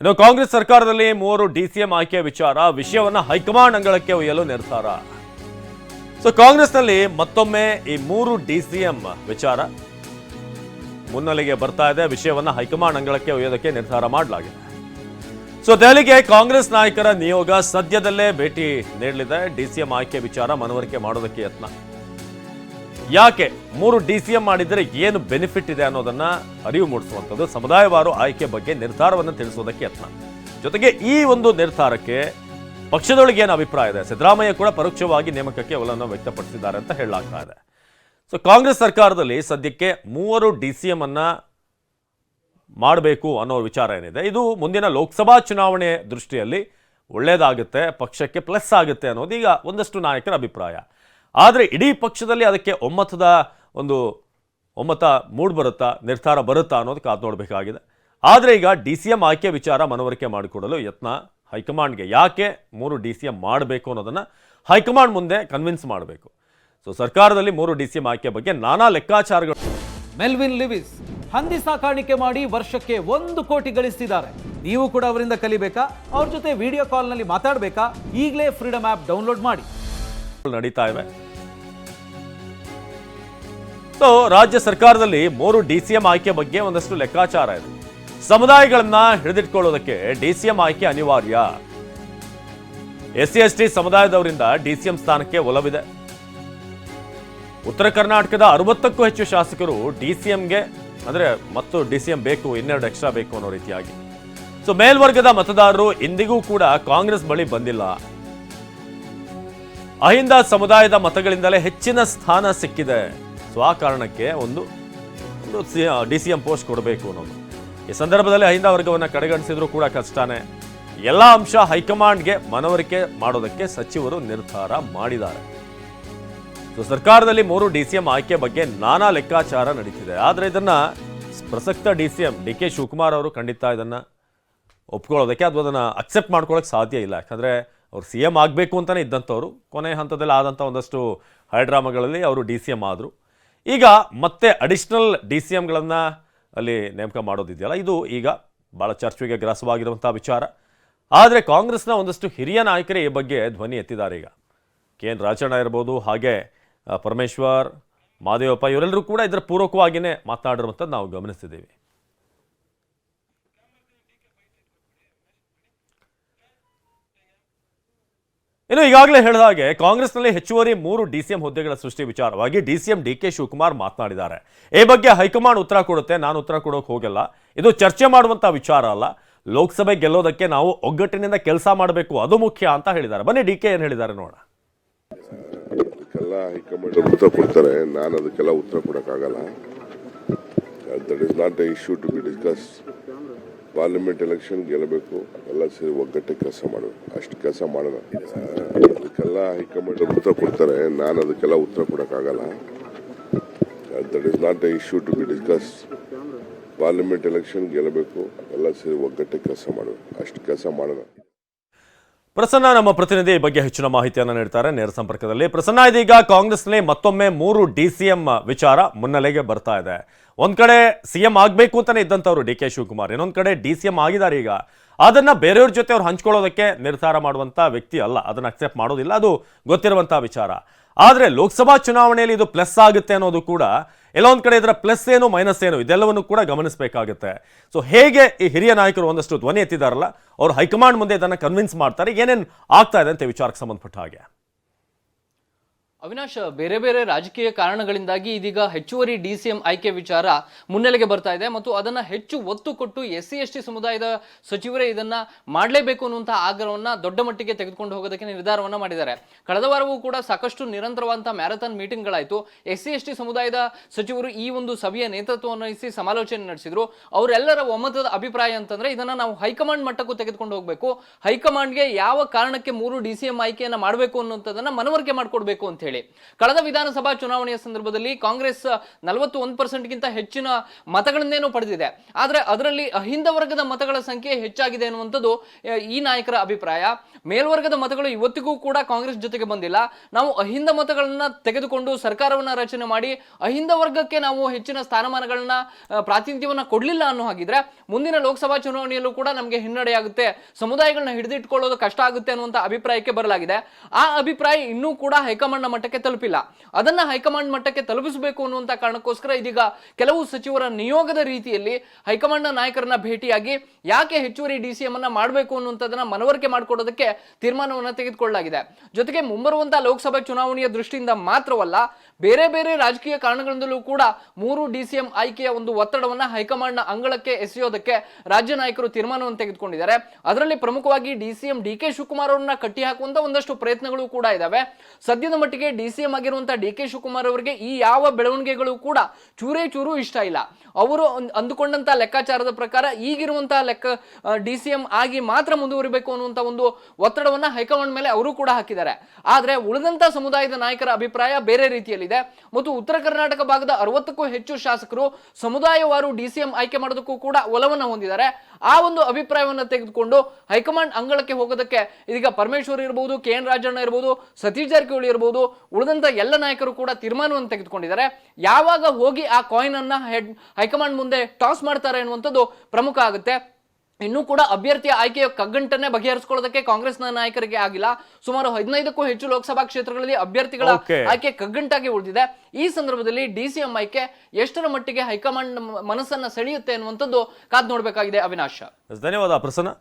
ಇನ್ನು ಕಾಂಗ್ರೆಸ್ ಸರ್ಕಾರದಲ್ಲಿ ಮೂವರು ಡಿಸಿಎಂ ಆಯ್ಕೆ ವಿಚಾರ, ವಿಷಯವನ್ನ ಹೈಕಮಾಂಡ್ ಅಂಗಳಕ್ಕೆ ಒಯ್ಯಲು ನಿರ್ಧಾರ. ಸೊ ಕಾಂಗ್ರೆಸ್ನಲ್ಲಿ ಮತ್ತೊಮ್ಮೆ ಈ ಮೂರು ಡಿಸಿಎಂ ವಿಚಾರ. ಮುನ್ನೆಲೆಗೆ ಬರ್ತಾ ಇದೆ, ವಿಷಯವನ್ನ ಹೈಕಮಾಂಡ್ ಅಂಗಳಕ್ಕೆ ಒಯ್ಯೋದಕ್ಕೆ ನಿರ್ಧಾರ ಮಾಡಲಾಗಿದೆ. ಸೊ ದೆಹಲಿಗೆ ಕಾಂಗ್ರೆಸ್ ನಾಯಕರ ನಿಯೋಗ ಸದ್ಯದಲ್ಲೇ ಭೇಟಿ ನೀಡಲಿದೆ. ಡಿಸಿಎಂ ಆಯ್ಕೆ ವಿಚಾರ ಮನವರಿಕೆ ಮಾಡೋದಕ್ಕೆ ಯತ್ನ. ಯಾಕೆ ಮೂರು ಡಿ ಸಿ ಎಂ ಮಾಡಿದರೆ ಏನು ಬೆನಿಫಿಟ್ ಇದೆ ಅನ್ನೋದನ್ನ ಅರಿವು ಮೂಡಿಸುವಂಥದ್ದು, ಸಮುದಾಯವಾರು ಆಯ್ಕೆ ಬಗ್ಗೆ ನಿರ್ಧಾರವನ್ನು ತಿಳಿಸುವುದಕ್ಕೆ ಯತ್ನ. ಜೊತೆಗೆ ಈ ಒಂದು ನಿರ್ಧಾರಕ್ಕೆ ಪಕ್ಷದೊಳಗೆ ಏನು ಅಭಿಪ್ರಾಯ ಇದೆ? ಸಿದ್ದರಾಮಯ್ಯ ಕೂಡ ಪರೋಕ್ಷವಾಗಿ ನೇಮಕಕ್ಕೆ ಒಲವನ್ನು ವ್ಯಕ್ತಪಡಿಸಿದ್ದಾರೆ ಅಂತ ಹೇಳಲಾಗ್ತಾ ಇದೆ. ಸೊ ಕಾಂಗ್ರೆಸ್ ಸರ್ಕಾರದಲ್ಲಿ ಸದ್ಯಕ್ಕೆ ಮೂವರು ಡಿ ಸಿ ಎಂ ಅನ್ನ ಮಾಡಬೇಕು ಅನ್ನೋ ವಿಚಾರ ಏನಿದೆ? ಇದು ಮುಂದಿನ ಲೋಕಸಭಾ ಚುನಾವಣೆ ದೃಷ್ಟಿಯಲ್ಲಿ ಒಳ್ಳೆಯದಾಗುತ್ತೆ ಪಕ್ಷಕ್ಕೆ ಪ್ಲಸ್ ಆಗುತ್ತೆ ಅನ್ನೋದು ಈಗ ಒಂದಷ್ಟು ನಾಯಕರ ಅಭಿಪ್ರಾಯ. ಆದರೆ ಇಡೀ ಪಕ್ಷದಲ್ಲಿ ಅದಕ್ಕೆ ಒಮ್ಮತದ ಒಂದು ಒಮ್ಮತ ಮೂಡ್ ಬರುತ್ತಾ ನಿರ್ಧಾರ ಬರುತ್ತಾ ಅನ್ನೋದು ಕಾದು ನೋಡಬೇಕಾಗಿದೆ. ಆದರೆ ಈಗ ಡಿ ಸಿ ಎಂ ಆಯ್ಕೆ ವಿಚಾರ ಮನವರಿಕೆ ಮಾಡಿಕೊಡಲು ಯತ್ನ ಹೈಕಮಾಂಡ್ಗೆ. ಯಾಕೆ ಮೂರು ಡಿ ಸಿ ಎಂ ಮಾಡಬೇಕು ಅನ್ನೋದನ್ನು ಹೈಕಮಾಂಡ್ ಮುಂದೆ ಕನ್ವಿನ್ಸ್ ಮಾಡಬೇಕು. ಸೊ ಸರ್ಕಾರದಲ್ಲಿ ಮೂರು ಡಿ ಸಿ ಎಂ ಆಯ್ಕೆ ಬಗ್ಗೆ ನಾನಾ ಲೆಕ್ಕಾಚಾರಗಳು ಮೆಲ್ವಿನ್ ಲಿವಿಸ್ ಹಂದಿ ಸಾಕಾಣಿಕೆ ಮಾಡಿ ವರ್ಷಕ್ಕೆ ಒಂದು ಕೋಟಿ ಗಳಿಸ್ತಿದ್ದಾರೆ ನೀವು ಕೂಡ ಅವರಿಂದ ಕಲಿಬೇಕಾ? ಅವ್ರ ಜೊತೆ ವಿಡಿಯೋ ಕಾಲ್ನಲ್ಲಿ ಮಾತಾಡಬೇಕಾ? ಈಗಲೇ ಫ್ರೀಡಮ್ ಆ್ಯಪ್ ಡೌನ್ಲೋಡ್ ಮಾಡಿ. ನಡೀತಾ ಇವೆ. ಸೊ ರಾಜ್ಯ ಸರ್ಕಾರದಲ್ಲಿ ಮೂರು ಡಿ ಸಿ ಎಂ ಆಯ್ಕೆ ಬಗ್ಗೆ ಒಂದಷ್ಟು ಲೆಕ್ಕಾಚಾರ ಇದೆ. ಸಮುದಾಯಗಳನ್ನ ಹಿಡಿದಿಟ್ಕೊಳ್ಳೋದಕ್ಕೆ ಡಿ ಸಿ ಎಂ ಆಯ್ಕೆ ಅನಿವಾರ್ಯ. ಎಸ್ ಸಿ ಎಸ್ ಟಿ ಸಮುದಾಯದವರಿಂದ ಡಿ ಸಿ ಎಂ ಸ್ಥಾನಕ್ಕೆ ಒಲವಿದೆ. ಉತ್ತರ ಕರ್ನಾಟಕದ ಅರವತ್ತಕ್ಕೂ ಹೆಚ್ಚು ಶಾಸಕರು ಡಿ ಸಿ ಎಂಗೆ ಅಂದ್ರೆ ಮತ್ತು ಡಿ ಸಿ ಎಂ ಬೇಕು, ಇನ್ನೆರಡು ಎಕ್ಸ್ಟ್ರಾ ಬೇಕು ಅನ್ನೋ ರೀತಿಯಾಗಿ. ಸೊ, ಮೇಲ್ವರ್ಗದ ಮತದಾರರು ಇಂದಿಗೂ ಕೂಡ ಕಾಂಗ್ರೆಸ್ ಬಳಿ ಬಂದಿಲ್ಲ. ಅಹಿಂದ ಸಮುದಾಯದ ಮತಗಳಿಂದಲೇ ಹೆಚ್ಚಿನ ಸ್ಥಾನ ಸಿಕ್ಕಿದೆ. ಸೊ ಆ ಕಾರಣಕ್ಕೆ ಒಂದು ಒಂದು ಡಿ ಸಿ ಎಂ ಪೋಸ್ಟ್ ಕೊಡಬೇಕು ಅನ್ನೋದು. ಈ ಸಂದರ್ಭದಲ್ಲಿ ಅಹಿಂದ ವರ್ಗವನ್ನು ಕಡೆಗಣಿಸಿದ್ರು ಕೂಡ ಕಷ್ಟನೇ. ಎಲ್ಲ ಅಂಶ ಹೈಕಮಾಂಡ್ಗೆ ಮನವರಿಕೆ ಮಾಡೋದಕ್ಕೆ ಸಚಿವರು ನಿರ್ಧಾರ ಮಾಡಿದ್ದಾರೆ. ಸೊ ಸರ್ಕಾರದಲ್ಲಿ ಮೂರು ಡಿ ಸಿ ಎಂ ಆಯ್ಕೆ ಬಗ್ಗೆ ನಾನಾ ಲೆಕ್ಕಾಚಾರ ನಡೀತಿದೆ. ಆದರೆ ಇದನ್ನ ಪ್ರಸಕ್ತ D C M D K Shivakumar ಅವರು ಖಂಡಿತ ಇದನ್ನ ಒಪ್ಕೊಳ್ಳೋದಕ್ಕೆ ಅಥವಾ ಅದನ್ನು ಅಕ್ಸೆಪ್ಟ್ ಮಾಡ್ಕೊಳ್ಳೋಕೆ ಸಾಧ್ಯ ಇಲ್ಲ. ಯಾಕಂದರೆ ಅವ್ರು ಸಿ ಎಂ ಆಗಬೇಕು ಅಂತಲೇ ಇದ್ದಂಥವ್ರು, ಕೊನೆ ಹಂತದಲ್ಲಿ ಆದಂಥ ಒಂದಷ್ಟು ಹೈಡ್ರಾಮಾಗಳಲ್ಲಿ ಅವರು ಡಿ ಸಿ ಎಂ ಆದರು. ಈಗ ಮತ್ತೆ ಅಡಿಷ್ನಲ್ ಡಿ ಸಿ ಎಮ್ಗಳನ್ನು ಅಲ್ಲಿ ನೇಮಕ ಮಾಡೋದಿದೆಯಲ್ಲ, ಇದು ಈಗ ಭಾಳ ಚರ್ಚೆಗೆ ಗ್ರಾಸವಾಗಿರುವಂಥ ವಿಚಾರ. ಆದರೆ ಕಾಂಗ್ರೆಸ್ನ ಒಂದಷ್ಟು ಹಿರಿಯ ನಾಯಕರೇ ಈ ಬಗ್ಗೆ ಧ್ವನಿ ಎತ್ತಿದ್ದಾರೆ ಈಗ. ಕೆ ಎನ್ ರಾಜಣ್ಣ ಇರ್ಬೋದು, ಹಾಗೆ ಪರಮೇಶ್ವರ್, ಮಾದೇವಪ್ಪ, ಇವರೆಲ್ಲರೂ ಕೂಡ ಇದರ ಪೂರ್ವಕವಾಗಿಯೇ ಮಾತನಾಡಿರುವಂಥದ್ದು ನಾವು ಗಮನಿಸ್ತಿದ್ದೀವಿ. ಇನ್ನು ಈಗಾಗಲೇ ಹೇಳಿದ ಹಾಗೆ ಕಾಂಗ್ರೆಸ್ನಲ್ಲಿ ಹೆಚ್ಚುವರಿ ಮೂರು ಡಿಸಿಎಂ ಹುದ್ದೆಗಳ ಸೃಷ್ಟಿ ವಿಚಾರವಾಗಿ ಡಿಸಿಎಂ ಡಿ ಕೆ ಶಿವಕುಮಾರ್ ಮಾತನಾಡಿದ್ದಾರೆ. ಈ ಬಗ್ಗೆ ಹೈಕಮಾಂಡ್ ಉತ್ತರ ಕೊಡುತ್ತೆ, ನಾನು ಉತ್ತರ ಕೊಡೋಕೆ ಹೋಗಲ್ಲ. ಇದು ಚರ್ಚೆ ಮಾಡುವಂಥ ವಿಚಾರ ಅಲ್ಲ. ಲೋಕಸಭೆ ಗೆಲ್ಲೋದಕ್ಕೆ ನಾವು ಒಗ್ಗಟ್ಟಿನಿಂದ ಕೆಲಸ ಮಾಡಬೇಕು, ಅದು ಮುಖ್ಯ ಅಂತ ಹೇಳಿದ್ದಾರೆ. ಬನ್ನಿ, ಡಿ ಕೆ ಏನು ಹೇಳಿದ್ದಾರೆ ನೋಡ ಹೈಕಮಾಂಡ್ ಉತ್ತರ ಕೊಡ್ತಾರೆ, ನಾನು ಅದಕ್ಕೆಲ್ಲ ಉತ್ತರ ಕೊಡೋಕ್ಕಾಗಲ್ಲ. ಪಾರ್ಲಿಮೆಂಟ್ ಎಲೆಕ್ಷನ್ ಗೆಲ್ಲಬೇಕು ಎಲ್ಲ ಸೇರಿ ಒಗ್ಗಟ್ಟೆ ಕೆಲಸ ಮಾಡಬೇಕು ಅಷ್ಟು ಕೆಲಸ ಮಾಡೋಣ ಅದಕ್ಕೆಲ್ಲ ಹೈಕಮಾಂಡ್ ಉತ್ತರ ಕೊಡ್ತಾರೆ. ನಾನು ಅದಕ್ಕೆಲ್ಲ ಉತ್ತರ ಕೊಡೋಕ್ಕಾಗಲ್ಲ. That is not a issue to be discuss parliament election ಗೆಲ್ಲಬೇಕು ಎಲ್ಲ ಸೇರಿ ಒಗ್ಗಟ್ಟೆ ಕೆಲಸ ಮಾಡಬೇಕು ಅಷ್ಟು ಕೆಲಸ ಮಾಡೋಣ ಪ್ರಸನ್ನ ನಮ್ಮ ಪ್ರತಿನಿಧಿ ಈ ಬಗ್ಗೆ ಹೆಚ್ಚಿನ ಮಾಹಿತಿಯನ್ನು ನೀಡ್ತಾರೆ. ನೇರ ಸಂಪರ್ಕದಲ್ಲಿ ಪ್ರಸನ್ನ ಇದೀಗ ಕಾಂಗ್ರೆಸ್ನಲ್ಲಿ ಮತ್ತೊಮ್ಮೆ ಮೂರು ಡಿ ಸಿ ಎಂ ವಿಚಾರ ಮುನ್ನೆಲೆಗೆ ಬರ್ತಾ ಇದೆ. ಒಂದ್ ಕಡೆ ಸಿಎಂ ಆಗಬೇಕು ಅಂತಾನೆ ಇದ್ದಂಥವ್ರು ಡಿ ಕೆ ಶಿವಕುಮಾರ್, ಇನ್ನೊಂದ್ ಕಡೆ ಡಿ ಸಿ ಎಂ ಆಗಿದ್ದಾರೆ ಈಗ. ಅದನ್ನ ಬೇರೆಯವ್ರ ಜೊತೆ ಅವ್ರು ಹಂಚ್ಕೊಳ್ಳೋದಕ್ಕೆ ನಿರ್ಧಾರ ಮಾಡುವಂತ ವ್ಯಕ್ತಿ ಅಲ್ಲ. ಅದನ್ನ ಅಕ್ಸೆಪ್ಟ್ ಮಾಡೋದಿಲ್ಲ. ಅದು ಗೊತ್ತಿರುವಂತ ವಿಚಾರ. ಆದ್ರೆ ಲೋಕಸಭಾ ಚುನಾವಣೆಯಲ್ಲಿ ಇದು ಪ್ಲಸ್ ಆಗುತ್ತೆ ಅನ್ನೋದು ಕೂಡ ಎಲ್ಲೋ ಒಂದ್ ಕಡೆ ಇದರ ಪ್ಲಸ್ ಏನು ಮೈನಸ್ ಏನು, ಇದೆಲ್ಲವನ್ನು ಕೂಡ ಗಮನಿಸಬೇಕಾಗುತ್ತೆ. ಸೊ ಹೇಗೆ ಈ ಹಿರಿಯ ನಾಯಕರು ಒಂದಷ್ಟು ಧ್ವನಿ ಎತ್ತಿದಾರಲ್ಲ ಅವರು ಹೈಕಮಾಂಡ್ ಮುಂದೆ ಇದನ್ನು ಕನ್ವಿನ್ಸ್ ಮಾಡ್ತಾರೆ, ಏನೇನು ಆಗ್ತಾ ಇದೆ ಅಂತ ವಿಚಾರಕ್ಕೆ ಸಂಬಂಧಪಟ್ಟ ಹಾಗೆ. ಅವಿನಾಶ್, ಬೇರೆ ಬೇರೆ ರಾಜಕೀಯ ಕಾರಣಗಳಿಂದಾಗಿ ಇದೀಗ ಹೆಚ್ಚುವರಿ ಡಿ ಸಿ ಎಂ ಆಯ್ಕೆ ವಿಚಾರ ಮುನ್ನೆಲೆಗೆ ಬರ್ತಾ ಇದೆ. ಮತ್ತು ಅದನ್ನ ಹೆಚ್ಚು ಒತ್ತು ಕೊಟ್ಟು ಎಸ್ ಸಿ ಎಸ್ ಟಿ ಸಮುದಾಯದ ಸಚಿವರೇ ಇದನ್ನ ಮಾಡಲೇಬೇಕು ಅನ್ನುವಂತಹ ಆಗ್ರಹವನ್ನು ದೊಡ್ಡ ಮಟ್ಟಿಗೆ ತೆಗೆದುಕೊಂಡು ಹೋಗೋದಕ್ಕೆ ನಿರ್ಧಾರವನ್ನ ಮಾಡಿದ್ದಾರೆ. ಕಳೆದ ವಾರವೂ ಕೂಡ ಸಾಕಷ್ಟು ನಿರಂತರವಾದಂತಹ ಮ್ಯಾರಥಾನ್ ಮೀಟಿಂಗ್ಗಳಾಯಿತು. ಎಸ್ ಸಿ ಎಸ್ ಟಿ ಸಮುದಾಯದ ಸಚಿವರು ಈ ಒಂದು ಸಭೆಯ ನೇತೃತ್ವವನ್ನು ವಹಿಸಿ ಸಮಾಲೋಚನೆ ನಡೆಸಿದ್ರು. ಅವರೆಲ್ಲರ ಒಮ್ಮತದ ಅಭಿಪ್ರಾಯ ಅಂತಂದ್ರೆ ಇದನ್ನ ನಾವು ಹೈಕಮಾಂಡ್ ಮಟ್ಟಕ್ಕೂ ತೆಗೆದುಕೊಂಡು ಹೋಗಬೇಕು. ಹೈಕಮಾಂಡ್ಗೆ ಯಾವ ಕಾರಣಕ್ಕೆ ಮೂರು ಡಿ ಸಿ ಎಂ ಆಯ್ಕೆಯನ್ನು ಮಾಡಬೇಕು ಅನ್ನುವಂಥದ್ದನ್ನು ಮನವರಿಕೆ ಮಾಡಿಕೊಡ್ಬೇಕು ಅಂತ ಹೇಳಿ. ಹೇಳಿ ಕಳೆದ ವಿಧಾನಸಭಾ ಚುನಾವಣೆಯ ಸಂದರ್ಭದಲ್ಲಿ ಕಾಂಗ್ರೆಸ್ ನಲವತ್ತು ಒಂದು ಪರ್ಸೆಂಟ್ಗಿಂತ ಹೆಚ್ಚಿನ ಮತಗಳನ್ನೇನೋ ಪಡೆದಿದೆ. ಆದರೆ ಅದರಲ್ಲಿ ಅಹಿಂದ ವರ್ಗದ ಮತಗಳ ಸಂಖ್ಯೆ ಹೆಚ್ಚಾಗಿದೆ ಅನ್ನುವಂಥದ್ದು ಈ ನಾಯಕರ ಅಭಿಪ್ರಾಯ. ಮೇಲ್ವರ್ಗದ ಮತಗಳು ಇವತ್ತಿಗೂ ಕೂಡ ಕಾಂಗ್ರೆಸ್ ಜೊತೆಗೆ ಬಂದಿಲ್ಲ. ನಾವು ಅಹಿಂದ ಮತಗಳನ್ನ ತೆಗೆದುಕೊಂಡು ಸರ್ಕಾರವನ್ನ ರಚನೆ ಮಾಡಿ, ಅಹಿಂದ ವರ್ಗಕ್ಕೆ ನಾವು ಹೆಚ್ಚಿನ ಸ್ಥಾನಮಾನಗಳನ್ನ ಪ್ರಾತಿನಿಧ್ಯವನ್ನ ಕೊಡ್ಲಿಲ್ಲ ಅನ್ನೋ ಹಾಗಿದ್ರೆ, ಮುಂದಿನ ಲೋಕಸಭಾ ಚುನಾವಣೆಯಲ್ಲೂ ಕೂಡ ನಮಗೆ ಹಿನ್ನಡೆಯಾಗುತ್ತೆ ಸಮುದಾಯಗಳನ್ನ ಹಿಡಿದಿಟ್ಕೊಳ್ಳೋದು ಕಷ್ಟ ಆಗುತ್ತೆ ಅನ್ನುವಂತ ಅಭಿಪ್ರಾಯಕ್ಕೆ ಬರಲಾಗಿದೆ. ಆ ಅಭಿಪ್ರಾಯ ಇನ್ನೂ ಕೂಡ ಹೈಕಮಾಂಡ್ ಮಟ್ಟಕ್ಕೆ ತಲುಪಿಲ್ಲ. ಅದನ್ನ ಹೈಕಮಾಂಡ್ ಮಟ್ಟಕ್ಕೆ ತಲುಪಿಸಬೇಕು ಅನ್ನುವಂತ ಕಾರಣಕ್ಕೋಸ್ಕರ ಇದೀಗ ಕೆಲವು ಸಚಿವರ ನಿಯೋಗದ ರೀತಿಯಲ್ಲಿ ಹೈಕಮಾಂಡ್ ನಾಯಕರನ್ನ ಭೇಟಿಯಾಗಿ ಯಾಕೆ ಹೆಚ್ಚುವರಿ ಡಿ ಸಿ ಎಂ ಅನ್ನ ಮಾಡಬೇಕು ಅನ್ನುವಂಥದ್ದನ್ನ ಮನವರಿಕೆ ಮಾಡಿಕೊಡೋದಕ್ಕೆ ತೀರ್ಮಾನವನ್ನು ತೆಗೆದುಕೊಳ್ಳಲಾಗಿದೆ. ಜೊತೆಗೆ ಮುಂಬರುವಂತಹ ಲೋಕಸಭಾ ಚುನಾವಣೆಯ ದೃಷ್ಟಿಯಿಂದ ಮಾತ್ರವಲ್ಲ, ಬೇರೆ ಬೇರೆ ರಾಜಕೀಯ ಕಾರಣಗಳಿಂದಲೂ ಕೂಡ ಮೂರು ಡಿ ಸಿ ಎಂ ಆಯ್ಕೆಯ ಒಂದು ಒತ್ತಡವನ್ನ ಹೈಕಮಾಂಡ್ನ ಅಂಗಳಕ್ಕೆ ಎಸೆಯೋದಕ್ಕೆ ರಾಜ್ಯ ನಾಯಕರು ತೀರ್ಮಾನವನ್ನು ತೆಗೆದುಕೊಂಡಿದ್ದಾರೆ. ಅದರಲ್ಲಿ ಪ್ರಮುಖವಾಗಿ D C M D K Shivakumar ಅವರನ್ನ ಕಟ್ಟಿ ಹಾಕುವಂತ ಒಂದಷ್ಟು ಪ್ರಯತ್ನಗಳು ಕೂಡ ಇದಾವೆ. ಸದ್ಯದ ಮಟ್ಟಿಗೆ ಡಿ ಸಿ ಎಂ ಆಗಿರುವಂತಹ ಡಿ ಕೆ ಶಿವಕುಮಾರ್ ಅವರಿಗೆ ಈ ಯಾವ ಬೆಳವಣಿಗೆಗಳು ಕೂಡ ಚೂರೇ ಚೂರು ಇಷ್ಟ ಇಲ್ಲ. ಅವರು ಅಂದುಕೊಂಡಂಥ ಲೆಕ್ಕಾಚಾರದ ಪ್ರಕಾರ ಈಗಿರುವಂತಹ ಲೆಕ್ಕ ಡಿ ಆಗಿ ಮಾತ್ರ ಮುಂದುವರಿಬೇಕು ಅನ್ನುವಂತ ಒಂದು ಒತ್ತಡವನ್ನ ಹೈಕಮಾಂಡ್ ಮೇಲೆ ಅವರು ಕೂಡ ಹಾಕಿದ್ದಾರೆ. ಆದ್ರೆ ಉಳಿದಂತ ಸಮುದಾಯದ ನಾಯಕರ ಅಭಿಪ್ರಾಯ ಬೇರೆ ರೀತಿಯಲ್ಲಿದೆ. ಮತ್ತು ಉತ್ತರ ಕರ್ನಾಟಕ ಭಾಗದ ಅರವತ್ತಕ್ಕೂ ಹೆಚ್ಚು ಶಾಸಕರು ಸಮುದಾಯವಾರು ಡಿ ಸಿ ಎಂ ಆಯ್ಕೆ ಮಾಡೋದಕ್ಕೂ ಕೂಡ ಒಲವನ್ನ ಹೊಂದಿದ್ದಾರೆ. ಆ ಒಂದು ಅಭಿಪ್ರಾಯವನ್ನ ತೆಗೆದುಕೊಂಡು ಹೈಕಮಾಂಡ್ ಅಂಗಳಕ್ಕೆ ಹೋಗೋದಕ್ಕೆ ಇದೀಗ ಪರಮೇಶ್ವರ್ ಇರಬಹುದು ಕೆ ಎನ್ ರಾಜಣ್ಣ ಇರಬಹುದು ಸತೀಶ್ ಜಾರಕಿಹೊಳಿ ಇರಬಹುದು ಉಳಿದಂತ ಎಲ್ಲ ನಾಯಕರು ಕೂಡ ತೀರ್ಮಾನವನ್ನು ತೆಗೆದುಕೊಂಡಿದ್ದಾರೆ. ಯಾವಾಗ ಹೋಗಿ ಆ ಕಾಯಿನ್ ಅನ್ನ ಹೆಡ್ ಹೈಕಮಾಂಡ್ ಮುಂದೆ ಟಾಸ್ ಮಾಡ್ತಾರೆ ಅನ್ನುವಂಥದ್ದು ಪ್ರಮುಖ ಆಗುತ್ತೆ. ಇನ್ನೂ ಕೂಡ ಅಭ್ಯರ್ಥಿಯ ಆಯ್ಕೆಯ ಕಗ್ಗಂಟನ್ನೇ ಬಗೆಹರಿಸಿಕೊಳ್ಳೋದಕ್ಕೆ ಕಾಂಗ್ರೆಸ್ನ ನಾಯಕರಿಗೆ ಆಗಿಲ್ಲ. ಸುಮಾರು ಹದಿನೈದಕ್ಕೂ ಹೆಚ್ಚು ಲೋಕಸಭಾ ಕ್ಷೇತ್ರಗಳಲ್ಲಿ ಅಭ್ಯರ್ಥಿಗಳ ಆಯ್ಕೆ ಕಗ್ಗಂಟಾಗಿ ಉಳಿದಿದೆ. ಈ ಸಂದರ್ಭದಲ್ಲಿ ಡಿ ಸಿ ಎಂ ಆಯ್ಕೆ ಎಷ್ಟರ ಮಟ್ಟಿಗೆ ಹೈಕಮಾಂಡ್ ಮನಸ್ಸನ್ನ ಸೆಳೆಯುತ್ತೆ ಅನ್ನುವಂಥದ್ದು ಕಾದ್ ನೋಡಬೇಕಾಗಿದೆ ಅವಿನಾಶ್. ಧನ್ಯವಾದ ಪ್ರಸನ್ನ.